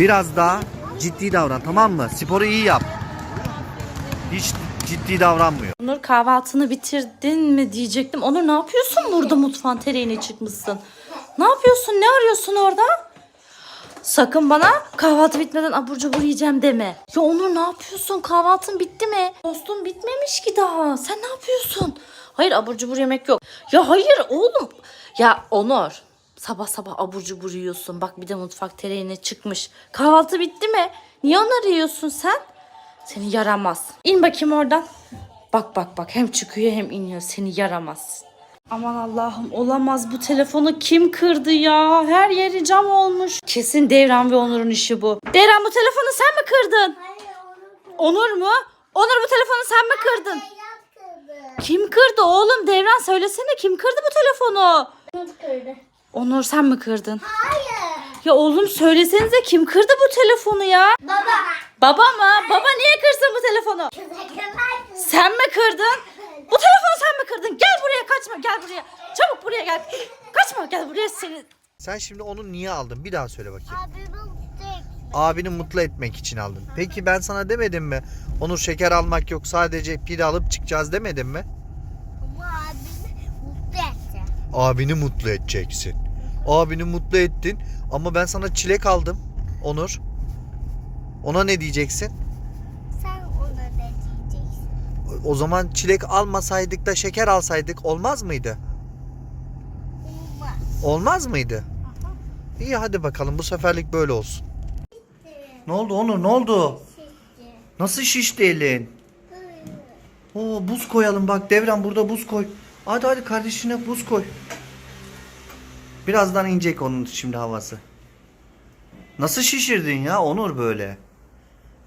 Biraz daha ciddi davran tamam mı? Sporu iyi yap. Hiç ciddi davranmıyor. Onur kahvaltını bitirdin mi diyecektim. Onur ne yapıyorsun burada mutfağın tereğine çıkmışsın? Ne yapıyorsun? Ne arıyorsun orada? Sakın bana kahvaltı bitmeden abur cubur yiyeceğim deme. Ya Onur ne yapıyorsun? Kahvaltın bitti mi? Dostum bitmemiş ki daha. Sen ne yapıyorsun? Hayır abur cubur yemek yok. Ya hayır oğlum. Ya Onur sabah sabah abur cubur yiyorsun. Bak bir de mutfak tereğine çıkmış. Kahvaltı bitti mi? Niye onları yiyorsun sen? Seni yaramaz. İn bakayım oradan. Bak bak bak hem çıkıyor hem iniyor. Seni yaramaz. Aman Allah'ım olamaz bu telefonu kim kırdı ya? Her yeri cam olmuş. Kesin Devran ve Onur'un işi bu. Devran bu telefonu sen mi kırdın? Onur mu? Onur bu telefonu sen mi kırdın? Kim kırdı oğlum? Devran söylesene kim kırdı bu telefonu? Onur sen mi kırdın? Hayır. Ya oğlum söylesenize kim kırdı bu telefonu ya? Baba. Baba mı? Baba niye kırsın bu telefonu? Sen mi kırdın? Bu telefonu sen mi kırdın? Gel buraya kaçma gel buraya. Çabuk buraya gel. Kaçma gel buraya seni. Sen şimdi onu niye aldın? Bir daha söyle bakayım. Abini mutlu etmek için aldın. Peki ben sana demedim mi? Onur şeker almak yok sadece pide alıp çıkacağız demedim mi? Ama abimi mutlu etti. Abini mutlu edeceksin. Abini mutlu ettin ama ben sana çilek aldım Onur. Ona ne diyeceksin? Sen ona ne diyeceksin? O zaman çilek almasaydık da şeker alsaydık olmaz mıydı? Olmaz. Olmaz mıydı? İyi hadi bakalım bu seferlik böyle olsun. Ne oldu Onur ne oldu? Nasıl şişti elin? Oo buz koyalım bak Devran burada buz koy. Hadi hadi kardeşine buz koy. Birazdan inecek onun şimdi havası. Nasıl şişirdin ya Onur böyle?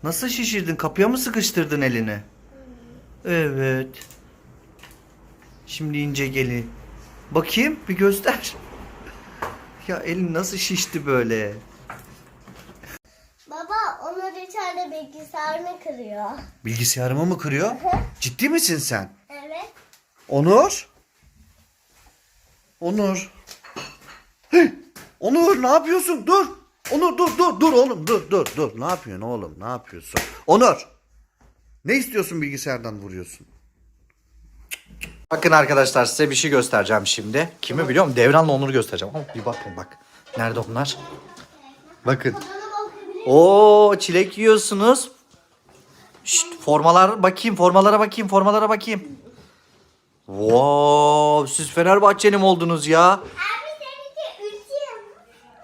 Nasıl şişirdin? Kapıya mı sıkıştırdın elini? Evet. Şimdi ince gelin. Bakayım bir göster. Ya elin nasıl şişti böyle? Baba onlar içeride bilgisayarını kırıyor. Bilgisayarımı mı kırıyor? Ciddi misin sen? Evet. Onur? Onur. Hey! Onur ne yapıyorsun? Dur. Onur dur dur dur oğlum dur dur dur. Ne yapıyorsun oğlum? Ne yapıyorsun? Onur. Ne istiyorsun bilgisayardan vuruyorsun? Bakın arkadaşlar size bir şey göstereceğim şimdi. Kimi biliyor musun? Devran'la Onur'u göstereceğim. Ama bir bakın bak. Nerede onlar? Bakın. Oo çilek yiyorsunuz. Şşt, formalar bakayım, formalara bakayım, formalara bakayım. Wow, siz Fenerbahçeli mi oldunuz ya? Abi seninki ütüyüm.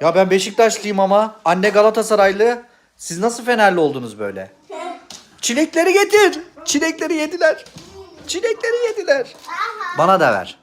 Ya ben Beşiktaşlıyım ama. Anne Galatasaraylı. Siz nasıl Fenerli oldunuz böyle? Çilekleri getir. Çilekleri yediler. Çilekleri yediler. Bana da ver.